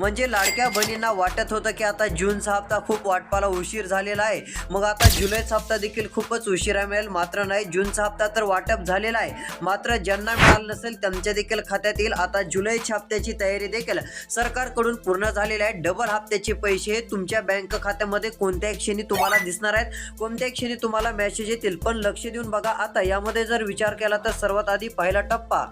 म्हणजे लाडक्या बहिणींना वाटत होतं की आता जूनचा हप्ता खूप वाटपाला उशीर झालेला आहे. मग आता जुलैचा हप्ता देखील खूपच उशिरा मिळेल. मात्र नाही जूनचा हप्ता तर वाटप झालेला आहे. मात्र ज्यांना मिळालं नसेल त्यांच्या देखील खात्यात येईल. आता जुलैच्या हप्त्याची तयारी देखील सरकारकडून पूर्ण झालेली आहे. डबल हप्त्याचे पैसे तुमच्या बँक खात्यामध्ये कोणत्या क्षणी तुम्हाला दिसणार आहेत. कोणत्या क्षणी तुम्हाला मेसेज येतील. पण लक्ष देऊन बघा आता यामध्ये जर विचार केला तर सर्वात आधी पहिला टप्पा.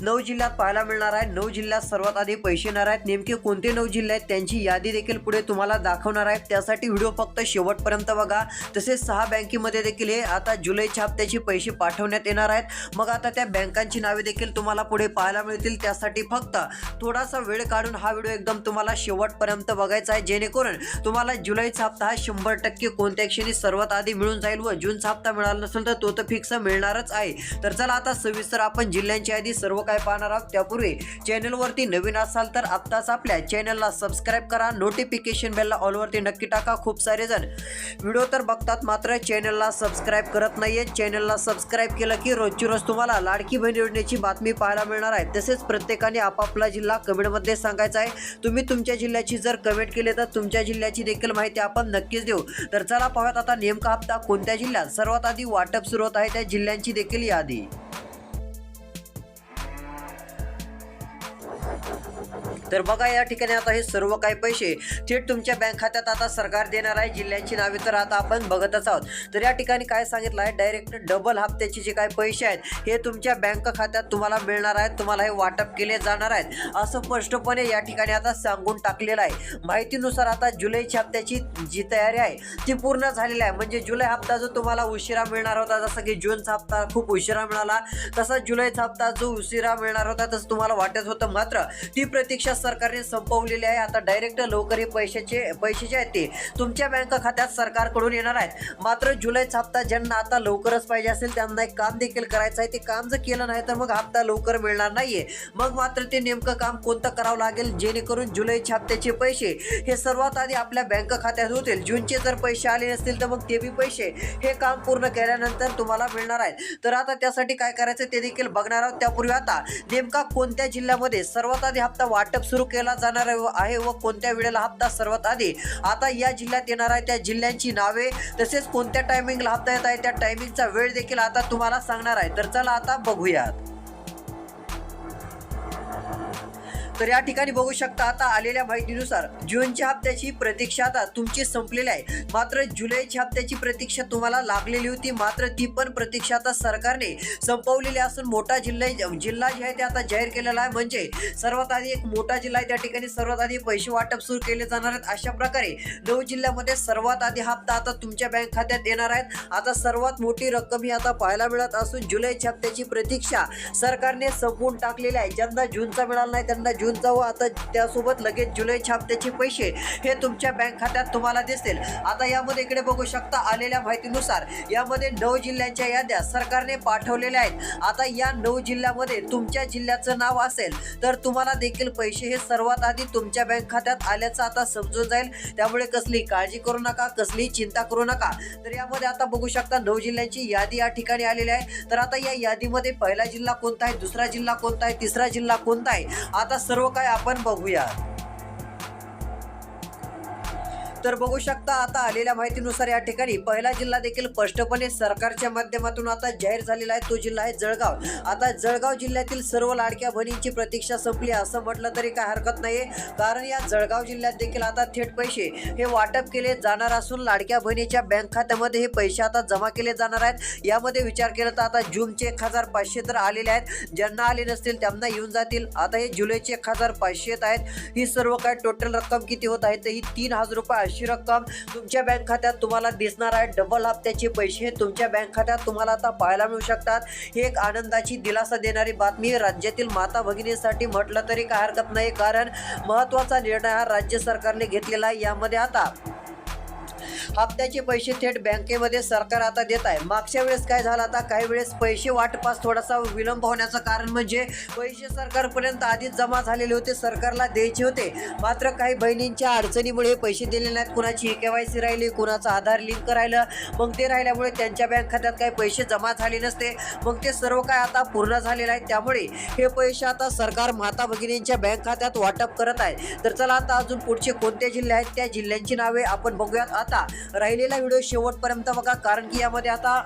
नऊ जिल्ह्यात पाहायला मिळणार आहे. नऊ जिल्ह्यात सर्वात आधी पैसे येणार आहेत. नेमके कोणते नऊ जिल्हे आहेत त्यांची यादी देखील पुढे तुम्हाला दाखवणार आहेत त्यासाठी व्हिडिओ फक्त शेवटपर्यंत बघा. तसेच सहा बँकेमध्ये देखील हे आता जुलैच्या हप्त्याचे पैसे पाठवण्यात येणार आहेत. मग आता त्या बँकांची नावे देखील तुम्हाला पुढे पाहायला मिळतील. त्यासाठी फक्त थोडासा वेळ काढून हा व्हिडिओ एकदम तुम्हाला शेवटपर्यंत बघायचा आहे. जेणेकरून तुम्हाला जुलैचा हप्ता हा शंभर टक्के कोणत्या क्षणी सर्वात आधी मिळून जाईल व जूनचा हप्ता मिळाला नसेल तर तो तर फिक्स मिळणारच आहे. तर चला आता सविस्तर आपण जिल्ह्यांची यादी सर्व काय पाहणार आहोत. त्यापूर्वी चॅनलवरती नवीन असाल तर आत्ताच आपल्या चॅनलला सबस्क्राईब करा. नोटिफिकेशन बेलला ऑलवरती नक्की टाका. खूप सारे जण व्हिडिओ तर बघतात मात्र चॅनलला सबस्क्राईब करत नाहीये. चॅनलला सबस्क्राईब केलं की रोजची रोज तुम्हाला लाडकी बहीण योजनेची बातमी पाहायला मिळणार आहे. तसेच प्रत्येकाने आपापला जिल्हा कमेंटमध्ये सांगायचा आहे. तुम्ही तुमच्या जिल्ह्याची जर कमेंट केली तर तुमच्या जिल्ह्याची देखील माहिती आपण नक्कीच देऊ. तर चला पाहूयात आता नेमका हप्ता कोणत्या जिल्ह्यात? सर्वात आधी वाटप सुरू होत आहे. त्या जिल्ह्यांची देखील यादी. तर बघा या ठिकाणी आता हे सर्व काही पैसे थेट तुमच्या बँक खात्यात आता सरकार देणार आहे. जिल्ह्यांची नावे तर आता आपण बघतच आहोत. तर या ठिकाणी काय सांगितलं आहे? डायरेक्ट डबल हप्त्याचे जे काही पैसे आहेत हे तुमच्या बँक खात्यात तुम्हाला मिळणार आहेत. तुम्हाला हे वाटप केले जाणार आहेत. असं स्पष्टपणे या ठिकाणी आता सांगून टाकलेलं आहे. माहितीनुसार आता जुलैच्या हप्त्याची जी तयारी आहे ती पूर्ण झालेली आहे. म्हणजे जुलै हप्ता जो तुम्हाला उशिरा मिळणार होता जसं की जूनचा हप्ता खूप उशिरा मिळाला तसा जुलैचा हप्ता जो उशिरा मिळणार होता तसं तुम्हाला वाटत होतं. मात्र ती प्रतीक्षा सरकारने संपवलेले आहे. आता डायरेक्ट लवकरी पैशाचे पैसे जे आहेत ते तुमच्या बँक खात्यात सरकारकडून येणार आहेत. मात्र जुलैचा हप्ता ज्यांना आता लवकरच पाहिजे असेल त्यांना एक काम देखील करायचं आहे. ते काम जर केलं नाही तर मग हप्ता लवकर मिळणार नाहीये. मग मात्र ते नेमकं काम कोणतं करावं लागेल? जेणेकरून जुलैच्या हप्त्याचे पैसे हे सर्वात आधी आपल्या बँक खात्यात होतील. जूनचे जर पैसे आले नसतील तर मग ते बी पैसे हे काम पूर्ण केल्यानंतर तुम्हाला मिळणार आहेत. तर आता त्यासाठी काय करायचं ते देखील बघणार आहोत. त्यापूर्वी आता नेमका कोणत्या जिल्ह्यामध्ये सर्वात आधी हप्ता वाटप सुरू केला जाणार आहे व कोणत्या वेळेला हप्ता सर्वात आधी? आता या जिल्ह्यात येणार आहे त्या जिल्ह्यांची नावे तसेच कोणत्या टायमिंगला हप्ता येत आहे त्या टायमिंगचा वेळ देखील आता तुम्हाला सांगणार आहे. तर चला आता बघूयात. तर या ठिकाणी बघू शकता आता आलेल्या माहितीनुसार जूनच्या हप्त्याची प्रतीक्षा आता तुमची संपलेली आहे. मात्र जुलैच्या हप्त्याची प्रतीक्षा तुम्हाला लागलेली होती. मात्र ती पण प्रतीक्षा आता सरकारने संपवलेली असून मोठा जिल्हा जिल्हा जे आहे ते आता जाहीर केलेला आहे. म्हणजे सर्वात आधी एक मोठा जिल्हा आहे. त्या ठिकाणी सर्वात आधी पैसे वाटप सुरू केले जाणार आहेत. अशा प्रकारे नऊ जिल्ह्यामध्ये सर्वात आधी हप्ता आता तुमच्या बँक खात्यात येणार आहेत. आता सर्वात मोठी रक्कम ही आता पाहायला मिळत असून जुलैच्या हप्त्याची प्रतीक्षा सरकारने संपवून टाकलेली आहे. ज्यांना जूनचा मिळाला नाही त्यांना जून घेऊन जाऊ. आता त्यासोबत लगेच जुलै छापत्याचे पैसे हे तुमच्या बँक खात्यात तुम्हाला दिसतील. आता यामध्ये इकडे बघू शकता आलेल्या माहितीनुसार यामध्ये नऊ जिल्ह्यांच्या याद्या सरकारने पाठवलेल्या आहेत. आता या नऊ जिल्ह्यामध्ये तुमच्या जिल्ह्याचं नाव असेल तर तुम्हाला देखील पैसे हे सर्वात आधी तुमच्या बँक खात्यात आल्याचं आता समजून जाईल. त्यामुळे कसली काळजी करू नका कसली चिंता करू नका. तर यामध्ये आता बघू शकता नऊ जिल्ह्यांची यादी या ठिकाणी आलेली आहे. तर आता या यादीमध्ये पहिला जिल्हा कोणता आहे? दुसरा जिल्हा कोणता आहे? तिसरा जिल्हा कोणता आहे? आता सर्व काय आपण बघूया. तर बघू शकता आता आलेल्या माहितीनुसार या ठिकाणी पहिला जिल्हा देखील स्पष्टपणे सरकारच्या माध्यमातून आता जाहीर झालेला आहे. तो जिल्हा आहे जळगाव. आता जळगाव जिल्ह्यातील सर्व लाडक्या बहिणींची प्रतीक्षा संपली असं म्हटलं तरी काय हरकत नाही कारण या जळगाव जिल्ह्यात देखील आता थेट पैसे हे वाटप केले जाणार असून लाडक्या बहिणीच्या बँक खात्यामध्ये हे पैसे आता जमा केले जाणार आहेत. यामध्ये विचार केला तर आता जूनचे एक हजार पाचशे तर आलेले आहेत. ज्यांना आले नसतील त्यांना येऊन जातील. आता हे जुलैचे एक हजार पाचशे आहेत. ही सर्व काय टोटल रक्कम किती होत आहे? तर ही तीन हजार रुपये अशी रक्कम तुमच्या बँक खात्यात तुम्हाला दिसणार आहे. डबल हप्त्याचे पैसे हे तुमच्या बँक खात्यात तुम्हाला आता पाहायला मिळू शकतात. ही एक आनंदाची दिलासा देणारी बातमी राज्यातील माता भगिनीसाठी म्हटलं तरी काय हरकत नाही कारण महत्त्वाचा निर्णय हा राज्य सरकारने घेतलेला आहे. यामध्ये आता हप्त्याचे पैसे थेट बँकेमध्ये सरकार आता देत आहे. मागच्या वेळेस काय झालं आता? काही वेळेस पैसे वाटपास थोडासा विलंब होण्याचं कारण म्हणजे पैसे सरकारपर्यंत आधीच जमा झालेले होते सरकारला द्यायचे होते. मात्र काही बहिणींच्या अडचणीमुळे पैसे दिलेले नाहीत. कुणाची के वाय सी राहिली कुणाचं आधार लिंक राहिलं मग ते राहिल्यामुळे त्यांच्या बँक खात्यात काही पैसे जमा झाले नसते. मग ते सर्व काय आता पूर्ण झालेलं आहे. त्यामुळे हे पैसे आता सरकार माता भगिनींच्या बँक खात्यात वाटप करत आहे. तर चला आता अजून पुढचे कोणते जिल्हे आहेत? त्या जिल्ह्यांची नावे आपण बघूयात. आता राहिलेला व्हिडिओ शेवटपर्यंत बघा कारण की यामध्ये आता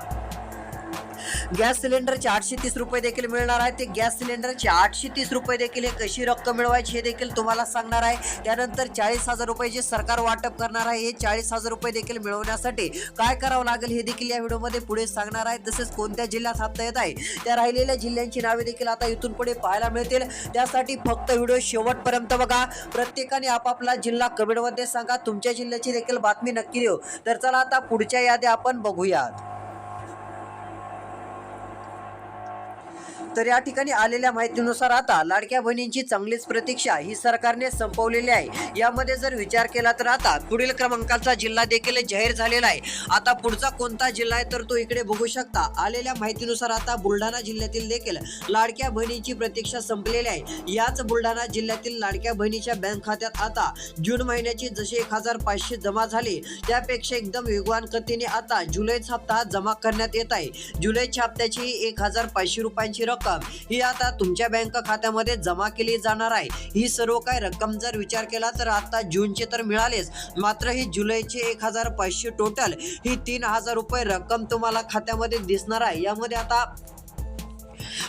गॅस सिलेंडरचे आठशे तीस रुपये देखील मिळणार आहे ते गॅस सिलेंडरचे आठशे तीस रुपये देखील हे कशी रक्कम मिळवायची हे देखील तुम्हाला सांगणार आहे. त्यानंतर चाळीस हजार रुपये जे सरकार वाटप करणार आहे हे चाळीस हजार रुपये देखील मिळवण्यासाठी काय करावं लागेल हे देखील या व्हिडिओमध्ये पुढे सांगणार आहे. तसेच कोणत्या जिल्ह्यात हप्ता येत आहे त्या राहिलेल्या जिल्ह्यांची नावे देखील आता इथून पुढे पाहायला मिळतील. त्यासाठी फक्त व्हिडिओ शेवटपर्यंत बघा. प्रत्येकाने आपापला जिल्हा कमेंटमध्ये सांगा. तुमच्या जिल्ह्याची देखील बातमी नक्की देऊ. तर चला आता पुढच्या यादी आपण बघूयात. तर या ठिकाणी आलेल्या माहितीनुसार आता लाडक्या बहिणींची चांगलीच प्रतीक्षा ही सरकारने संपवलेली आहे. यामध्ये जर विचार केला तर आता पुढील क्रमांकाचा जिल्हा देखील जाहीर झालेला आहे. आता पुढचा कोणता जिल्हा आहे तर तो इकडे बघू शकता. आलेल्या माहितीनुसार आता बुलढाणा जिल्ह्यातील देखील लाडक्या बहिणीची प्रतीक्षा संपलेली आहे. याच बुलढाणा जिल्ह्यातील लाडक्या बहिणीच्या बँक खात्यात आता जून महिन्याची जशी एक हजार पाचशे जमा झाली त्यापेक्षा एकदम वेगवान गतीने आता जुलैचा हप्ता जमा करण्यात येत आहे. जुलैच्या हप्त्याची एक हजार पाचशे रुपयांची रक्कम रक्कम ही आता तुमच्या बँक खात्यामध्ये जमा केली जाणार आहे. ही सर्व काही रक्कम जर विचार केला तर आता जूनचे तर मिळालेच. मात्र ही जुलैचे एक हजार पाचशे टोटल ही तीन हजार रुपये रक्कम तुम्हाला खात्यामध्ये दिसणार आहे. यामध्ये आता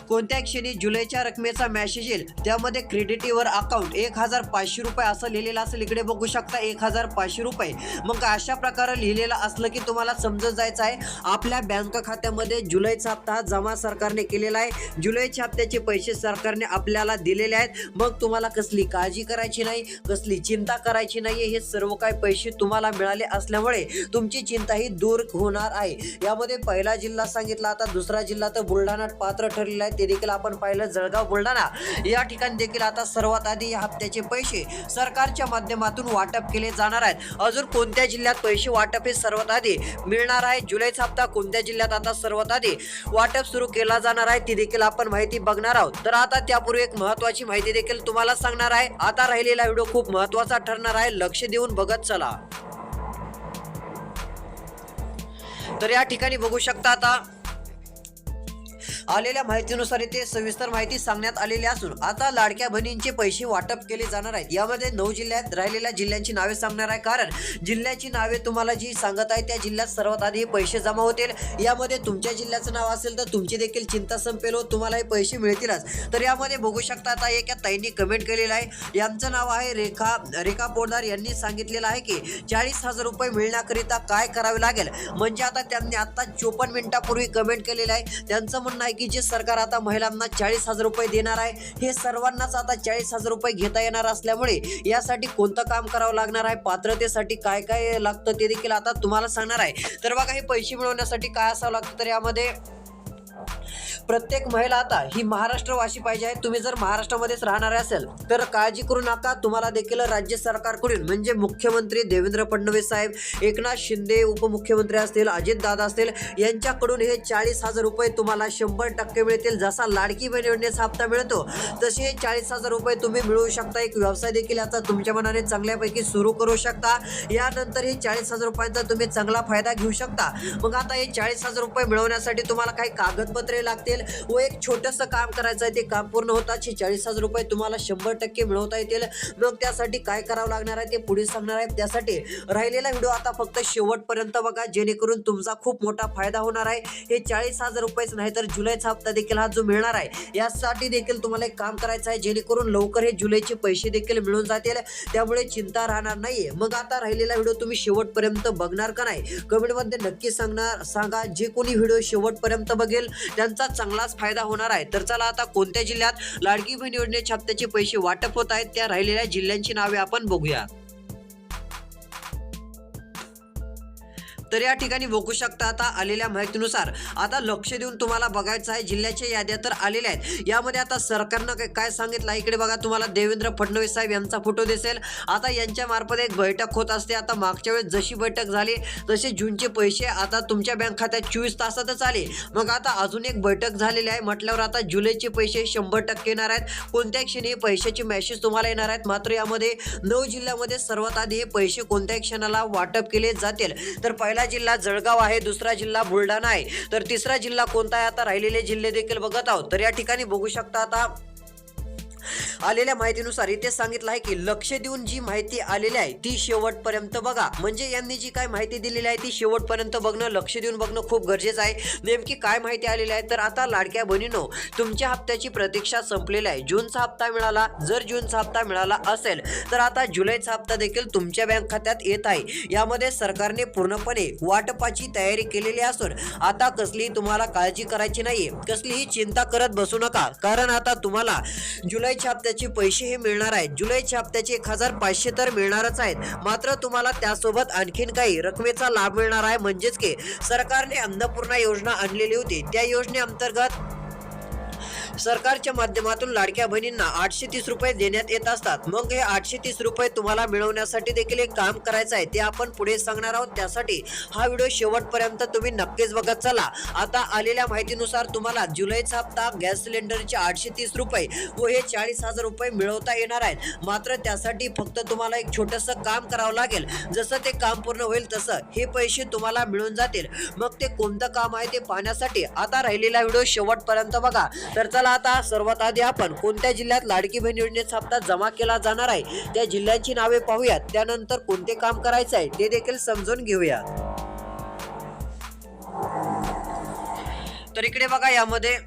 कोणत्या क्षणी जुलैच्या रकमेचा मॅसेज येईल त्यामध्ये क्रेडिट युअर अकाउंट एक हजार पाचशे रुपये असं लिहिलेलं असेल. इकडे बघू शकता एक हजार पाचशे रुपये. मग अशा प्रकारे लिहिलेलं असलं की तुम्हाला समजत जायचं आहे आपल्या बँक खात्यामध्ये जुलैचा हप्ता जमा सरकारने केलेला आहे. जुलैच्या हप्त्याचे पैसे सरकारने आपल्याला दिलेले आहेत. मग तुम्हाला कसली काळजी करायची नाही कसली चिंता करायची नाही हे सर्व काही पैसे तुम्हाला मिळाले असल्यामुळे तुमची चिंता ही दूर होणार आहे. यामध्ये पहिला जिल्हा सांगितला आता दुसरा जिल्हा तर बुलढाणा पात्र ठरलेला आहे ते देखील आपण पाहिलं जळगाव बुलढाणा. या ठिकाणी देखील आता सर्वात आधी या हप्त्याचे पैसे सरकारच्या माध्यमातून वाटप केले जाणार आहेत. अजून कोणत्या जिल्ह्यात पैसे वाटप हे सर्वात आधी मिळणार आहे? जुलैचा हप्ता कोणत्या जिल्ह्यात आता सर्वात आधी वाटप सुरू केला जाणार आहे ती देखील आपण माहिती बघणार आहोत. तर आता त्यापूर्वी एक महत्वाची माहिती देखील तुम्हाला सांगणार आहे. आता राहिलेला व्हिडिओ खूप महत्त्वाचा ठरणार आहे. लक्ष देऊन बघत चला. तर या ठिकाणी बघू शकता आता आलेल्या माहितीनुसार इथे सविस्तर माहिती सांगण्यात आलेली असून आता लाडक्या बहिणींचे पैसे वाटप केले जाणार आहेत. यामध्ये नऊ जिल्ह्यात राहिलेल्या जिल्ह्यांची नावे सांगणार आहे. कारण जिल्ह्याची नावे तुम्हाला जी सांगत आहे त्या जिल्ह्यात सर्वात आधी पैसे जमा होतील. यामध्ये तुमच्या जिल्ह्याचं नाव असेल तर तुमची देखील चिंता संपेल हो तुम्हाला हे पैसे मिळतीलच. तर यामध्ये बघू शकता आता एका ताईंनी कमेंट केलेलं आहे. यांचं नाव आहे रेखा रेखा पोडदार यांनी सांगितलेलं आहे की चाळीस हजार रुपये मिळण्याकरिता काय करावे लागेल? म्हणजे आता त्यांनी आता चोपन्न मिनिटापूर्वी कमेंट केलेलं आहे. त्यांचं म्हणणं आहे की जे सरकार आता महिलांना चाळीस हजार रुपये देणार आहे हे सर्वांनाच आता चाळीस हजार रुपये घेता येणार असल्यामुळे यासाठी कोणतं काम करावं लागणार आहे? पात्रतेसाठी काय काय लागतं ते देखील आता तुम्हाला सांगणार आहे. तर बघा हे पैसे मिळवण्यासाठी काय असावं लागतं तर यामध्ये प्रत्येक महिला आता ही महाराष्ट्रवासी पाहिजे आहे. तुम्ही जर महाराष्ट्रामध्येच राहणार असेल तर काळजी करू नका. तुम्हाला देखील राज्य सरकारकडून म्हणजे मुख्यमंत्री देवेंद्र फडणवीस साहेब एकनाथ शिंदे उपमुख्यमंत्री असतील अजित दादा असतील यांच्याकडून हे चाळीस हजार रुपये तुम्हाला शंभर टक्के मिळतील. जसा लाडकी बहीण योजनेचा हप्ता मिळतो तसे हे चाळीस हजार रुपये तुम्ही मिळवू शकता. एक व्यवसाय देखील आता तुमच्या मनाने चांगल्यापैकी सुरू करू शकता. यानंतर हे चाळीस हजार रुपयांचा तुम्ही चांगला फायदा घेऊ शकता. मग आता हे चाळीस हजार रुपये मिळवण्यासाठी तुम्हाला काही कागदपत्रे लागतील व एक छोटंसं काम करायचं आहे ते काम पूर्ण होतात हे चाळीस हजार रुपये तुम्हाला शंभर टक्के मिळवता येतील. मग त्यासाठी काय करावं लागणार आहे ते पुढे सांगणार आहे. त्यासाठी राहिलेला व्हिडिओ आता फक्त शेवटपर्यंत बघा जेणेकरून तुमचा खूप मोठा फायदा होणार आहे. हे चाळीस हजार रुपयेच नाही तर जुलैचा हप्ता देखील हा जो मिळणार आहे यासाठी देखील तुम्हाला एक काम करायचं आहे. जेणेकरून लवकर हे जुलैचे पैसे देखील मिळून जातील. त्यामुळे चिंता राहणार नाहीये. मग आता राहिलेला व्हिडिओ तुम्ही शेवटपर्यंत बघणार का नाही? कमेंटमध्ये नक्की सांगणार सांगा. जे कोणी व्हिडिओ शेवटपर्यंत बघेल त्यांचं चांगलाच फायदा होणार आहे. तर चला आता कोणत्या जिल्ह्यात लाडकी बहीण योजनेच्या हप्त्याचे पैसे वाटप होत आहेत त्या राहिलेल्या जिल्ह्यांची नावे आपण बघूया. तर या ठिकाणी बघू शकता आता आलेल्या माहितीनुसार. आता लक्ष देऊन तुम्हाला बघायचं आहे जिल्ह्याच्या याद्या तर आलेल्या आहेत. यामध्ये आता सरकारनं काय- काय सांगितलं आहे? इकडे बघा तुम्हाला देवेंद्र फडणवीस साहेब यांचा फोटो दिसेल. आता यांच्या मार्फत एक बैठक होत असते. आता मागच्या वेळेस जशी बैठक झाली तसे जूनचे पैसे आता तुमच्या बँक खात्यात चोवीस तासातच आले. मग आता अजून एक बैठक झालेली आहे. म्हटल्यावर आता जुलैचे पैसे शंभर टक्के येणार आहेत. कोणत्या क्षणी हे पैशाचे मेसेज तुम्हाला येणार आहेत? मात्र यामध्ये नऊ जिल्ह्यामध्ये सर्वात आधी हे पैसे कोणत्या क्षणाला वाटप केले जातील? तर पहिला जिल्हा जळगाव आहे दुसरा जिल्हा बुलढाणा आहे. तर तिसरा जिल्हा कोणता आहे? आता राहिलेले जिल्हे देखील बघत आहोत. तर या ठिकाणी बघू शकता आता आलेल्या माहितीनुसार इथे सांगितलं आहे की लक्ष देऊन जी माहिती आलेली आहे ती शेवटपर्यंत बघा. म्हणजे यांनी जी काय माहिती दिलेली आहे ती शेवटपर्यंत बघणं लक्ष देऊन बघणं खूप गरजेचं आहे. नेमकी काय माहिती आलेली आहे? तर आता लाडक्या बहिणीनो तुमच्या हप्त्याची प्रतीक्षा संपलेली आहे. जूनचा हप्ता मिळाला. जर जूनचा हप्ता मिळाला असेल तर आता जुलैचा हप्ता देखील तुमच्या बँक खात्यात येत आहे. यामध्ये सरकारने पूर्णपणे वाटपाची तयारी केलेली असून आता कसलीही तुम्हाला काळजी करायची नाहीये. कसलीही चिंता करत बसू नका. कारण आता तुम्हाला जुलै जुलैच्या हप्त्याचे पैसेही मिळणार आहेत. जुलैच्या हप्त्याचे एक हजार पाचशे तर मिळणारच आहेत. मात्र तुम्हाला त्यासोबत आणखीन काही रकमेचा लाभ मिळणार आहे. म्हणजेच की सरकारने अन्नपूर्णा योजना आणलेली होती. त्या योजनेअंतर्गत सरकारच्या माध्यमातून लाडक्या बहिणींना आठशे तीस रुपये देण्यात येत असतात. मग हे आठशे तीस रुपये तुम्हाला मिळवण्यासाठी देखील एक काम करायचं आहे ते आपण पुढे सांगणार आहोत. त्यासाठी हा व्हिडिओ शेवटपर्यंत तुम्ही नक्कीच बघत चला. आता आलेल्या माहितीनुसार तुम्हाला जुलैचा हप्ता गॅस सिलेंडरचे आठशे तीस रुपये व हे चाळीस हजार रुपये मिळवता येणार आहेत. मात्र त्यासाठी फक्त तुम्हाला एक छोटस काम करावं लागेल. जसं ते काम पूर्ण होईल तसं हे पैसे तुम्हाला मिळून जातील. मग ते कोणतं काम आहे ते पाहण्यासाठी आता राहिलेला व्हिडिओ शेवटपर्यंत बघा. तर चला आता सर्वात आधी आपण कोणत्या जिल्ह्यात लाडकी बहीण योजनेचा हप्ता जमा केला जाणार आहे त्या जिल्ह्यांची नावे पाहूयात. त्यानंतर कोणते काम करायचं आहे ते देखील समजून घेऊया तर इकडे बघा यामध्ये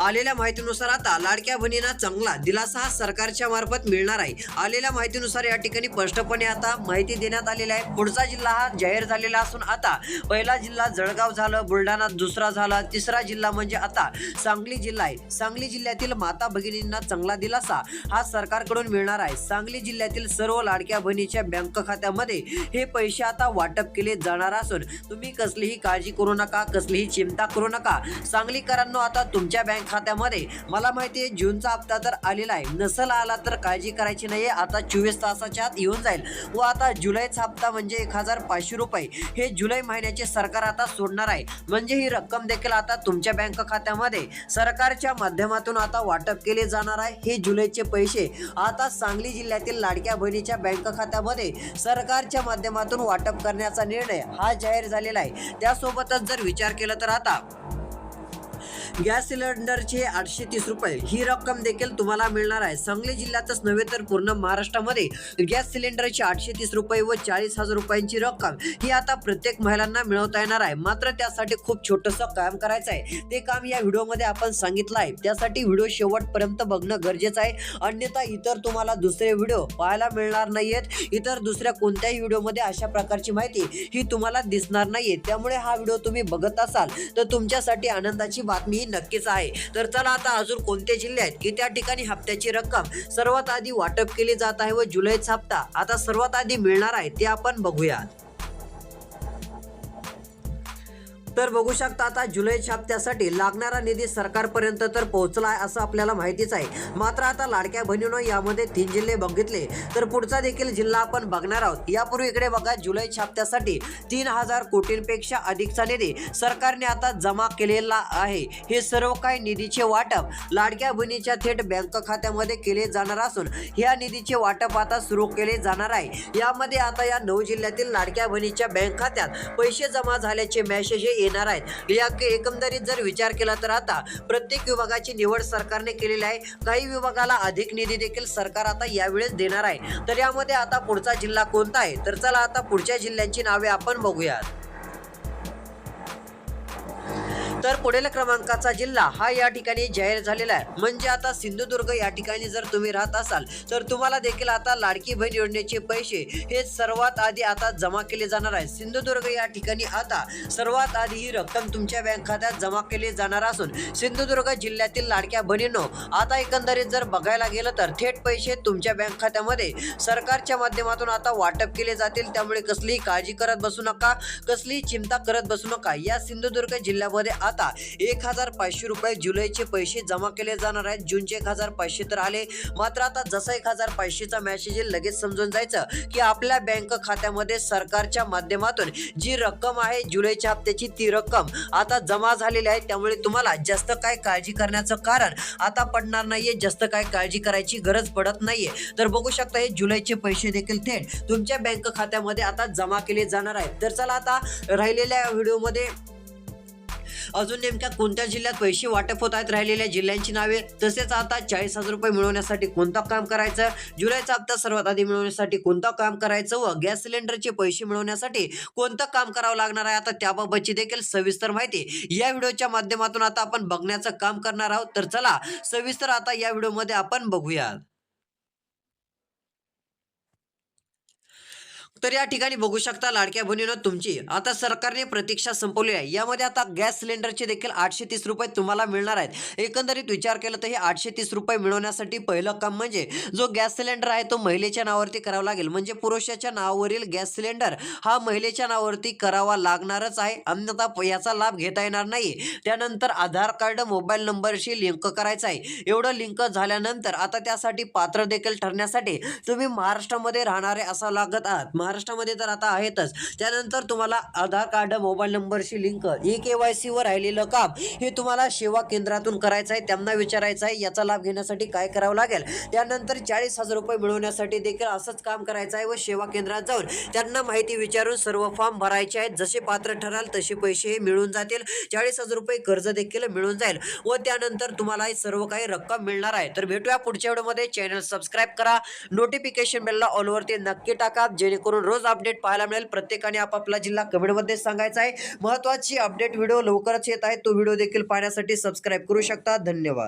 आलेल्या माहितीनुसार आता लाडक्या बहिणींना चांगला दिलासा हा सरकारच्या मार्फत मिळणार आहे. आलेल्या माहितीनुसार या ठिकाणी स्पष्टपणे आता माहिती देण्यात आलेली आहे. पुढचा जिल्हा हा जाहीर झालेला असून आता पहिला जिल्हा जळगाव झालं बुलढाणा दुसरा झाला तिसरा जिल्हा म्हणजे आता सांगली जिल्हा आहे. सांगली जिल्ह्यातील माता भगिनींना चांगला दिलासा हा सरकारकडून मिळणार आहे. सांगली जिल्ह्यातील सर्व लाडक्या बहिणीच्या बँक खात्यामध्ये हे पैसे आता वाटप केले जाणार असून तुम्ही कसलीही काळजी करू नका कसलीही चिंता करू नका. सांगलीकरांनो आता तुमच्या बँक खात्यामध्ये. मला माहिती आहे जूनचा हप्ता तर आलेला आहे. नसल आला तर काळजी करायची नाहीये. आता चोवीस तासाच्या आत येऊन जाईल. व आता जुलैचा हप्ता म्हणजे एक हजार पाचशे रुपये. हे जुलै महिन्याचे सरकार आता सोडणार आहे. म्हणजे ही रक्कम देखील आता तुमच्या बँक खात्यामध्ये. सरकारच्या माध्यमातून आता वाटप केले जाणार आहे. हे जुलैचे पैसे आता सांगली जिल्ह्यातील लाडक्या बहिणीच्या बँक खात्यामध्ये सरकारच्या माध्यमातून वाटप करण्याचा निर्णय हा जाहीर झालेला आहे. त्यासोबतच जर विचार केला तर आता गॅस सिलेंडरचे आठशे तीस रुपये. ही रक्कम देखील तुम्हाला मिळणार आहे. सांगली जिल्ह्यातच नव्हे तर पूर्ण महाराष्ट्रामध्ये गॅस सिलेंडरचे आठशे तीस रुपये व चाळीस हजार रुपयांची रक्कम ही आता प्रत्येक महिलांना मिळवता येणार आहे. मात्र त्यासाठी खूप छोटस काम करायचं आहे. ते काम या व्हिडिओमध्ये आपण सांगितलं आहे. त्यासाठी व्हिडिओ शेवटपर्यंत बघणं गरजेचं आहे. अन्यथा इतर तुम्हाला दुसरे व्हिडिओ पाहायला मिळणार नाहीयेत. इतर दुसऱ्या कोणत्याही व्हिडिओमध्ये अशा प्रकारची माहिती ही तुम्हाला दिसणार नाहीये. त्यामुळे हा व्हिडिओ तुम्ही बघत असाल तर तुमच्यासाठी आनंदाची बातमी नक्कीच आहे. तर चला आता अजून कोणते जिल्हे आहेत? की त्या ठिकाणी हप्त्याची रक्कम सर्वात आधी वाटप केली जात आहे व जुलैचा हप्ता आता सर्वात आधी मिळणार आहे ते आपण बघूयात. तर बघू शकता आता जुलैच्या हप्त्यासाठी लागणारा निधी सरकारपर्यंत तर पोहोचला आहे असं आपल्याला माहितीच आहे. मात्र आता लाडक्या बहिणीनं यामध्ये तीन जिल्हे बघितले. तर पुढचा देखील जिल्हा आपण बघणार आहोत. यापूर्वी इकडे बघा जुलैच्या हप्त्यासाठी तीन हजार कोटींपेक्षा अधिकचा निधी सरकारने आता जमा केलेला आहे. हे सर्व काही निधीचे वाटप लाडक्या बहिणीच्या थेट बँक खात्यामध्ये केले जाणार असून या निधीचे वाटप आता सुरू केले जाणार आहे. यामध्ये आता या नऊ जिल्ह्यातील लाडक्या बहिणीच्या बँक खात्यात पैसे जमा झाल्याचे मेसेज हे येणार आहेत. या एकंदरीत जर विचार केला तर आता प्रत्येक विभागाची निवड सरकारने केलेली आहे. काही विभागाला अधिक निधी देखील सरकार आता यावेळेस देणार आहे. तर यामध्ये आता पुढचा जिल्हा कोणता आहे? तर चला आता पुढच्या जिल्ह्यांची नावे आपण बघूयात. तर पुढील क्रमांकाचा जिल्हा हा या ठिकाणी जाहीर झालेला आहे. म्हणजे आता सिंधुदुर्ग या ठिकाणी जर तुम्ही राहत असाल तर तुम्हाला देखील आता लाडकी बहीण योजनेचे पैसे हे सर्वात आधी आता जमा केले जाणार आहे. सिंधुदुर्ग या ठिकाणी आता सर्वात आधी ही रक्कम तुमच्या बँक खात्यात जमा केली जाणार असून सिंधुदुर्ग जिल्ह्यातील लाडक्या बहिणींनो आता एकंदरीत जर बघायला गेलं तर थेट पैसे तुमच्या बँक खात्यामध्ये सरकारच्या माध्यमातून आता वाटप केले जातील. त्यामुळे कसलीही काळजी करत बसू नका कसलीही चिंता करत बसू नका. या सिंधुदुर्ग जिल्ह्यामध्ये आता आता. एक हजार पाचशे रुपये जुलैचे पैसे जमा केले जाणार आहेत. जूनचे एक हजार पाचशे तर आले. मात्र आता जसा एक हजार पाचशेचा मॅसेज येईल लगेच समजून जायचं की आपल्या बँक खात्यामध्ये सरकारच्या माध्यमातून जी रक्कम आहे जुलैच्या हप्त्याची ती रक्कम आता जमा झालेली आहे. त्यामुळे तुम्हाला जास्त काय काळजी करण्याचं कारण आता पडणार नाहीये. जास्त काय काळजी करायची गरज पडत नाहीये. तर बघू शकता हे जुलैचे पैसे देखील थेट तुमच्या बँक खात्यामध्ये आता जमा केले जाणार आहेत. तर चला आता राहिलेल्या व्हिडिओमध्ये अजून नेमक्या कोणत्या जिल्ह्यात पैसे वाटप होत आहेत राहिलेल्या जिल्ह्यांची नावे? तसेच आता चाळीस हजार रुपये मिळवण्यासाठी कोणता काम करायचं? जुलैचा हप्ता सर्वात आधी मिळवण्यासाठी कोणतं काम करायचं? व गॅस सिलेंडरचे पैसे मिळवण्यासाठी कोणतं काम करावं लागणार आहे? आता त्याबाबतची देखील सविस्तर माहिती या व्हिडिओच्या माध्यमातून आता आपण बघण्याचं काम करणार आहोत. तर चला सविस्तर आता या व्हिडिओमध्ये आपण बघूया तर या ठिकाणी बघू शकता लाडक्या बहिणीनं तुमची. आता सरकारने प्रतीक्षा संपवली आहे. यामध्ये आता गॅस सिलेंडरचे देखील आठशे तीस रुपये तुम्हाला मिळणार आहेत. एकंदरीत विचार केला तर हे आठशे तीस रुपये मिळवण्यासाठी पहिलं काम म्हणजे जो गॅस सिलेंडर आहे तो महिलेच्या नावावरती करावा लागेल. म्हणजे पुरुषाच्या नावावरील गॅस सिलेंडर हा महिलेच्या नावावरती करावा लागणारच आहे. अन्यथा याचा लाभ घेता येणार नाही. त्यानंतर आधार कार्ड मोबाईल नंबरशी लिंक करायचा आहे. एवढं लिंक झाल्यानंतर आता त्यासाठी पात्र देखील ठरण्यासाठी तुम्ही महाराष्ट्रामध्ये राहणारे असा लागत आहात. महाराष्ट्रामध्ये तर आता आहेतच. त्यानंतर तुम्हाला आधार कार्ड मोबाईल नंबरशी लिंक ई के वाय सीवर राहिलेलं काम हे तुम्हाला सेवा केंद्रातून करायचं आहे त्यांना विचारायचं आहे याचा लाभ घेण्यासाठी काय करावं लागेल? त्यानंतर चाळीस हजार रुपये मिळवण्यासाठी देखील असंच काम करायचं आहे व सेवा केंद्रात जाऊन त्यांना माहिती विचारून सर्व फॉर्म भरायचे आहेत. जसे पात्र ठराल तसे पैसे हे मिळून जातील. चाळीस हजार रुपये कर्ज देखील मिळून जाईल व त्यानंतर तुम्हाला हे सर्व काही रक्कम मिळणार आहे. तर भेटूया पुढच्या व्हिडिओमध्ये. चॅनल सबस्क्राईब करा. नोटिफिकेशन बेलला ऑलवरती नक्की टाका. जेणेकरून रोज अपडेट पाहायला मिळेल. प्रत्येकाने आपापला जिल्हा कमेंटमध्ये सांगायचा आहे. महत्त्वाची अपडेट व्हिडिओ लवकरच येत आहे. तो व्हिडिओ देखील पाहण्यासाठी सबस्क्राईब करू शकता. धन्यवाद.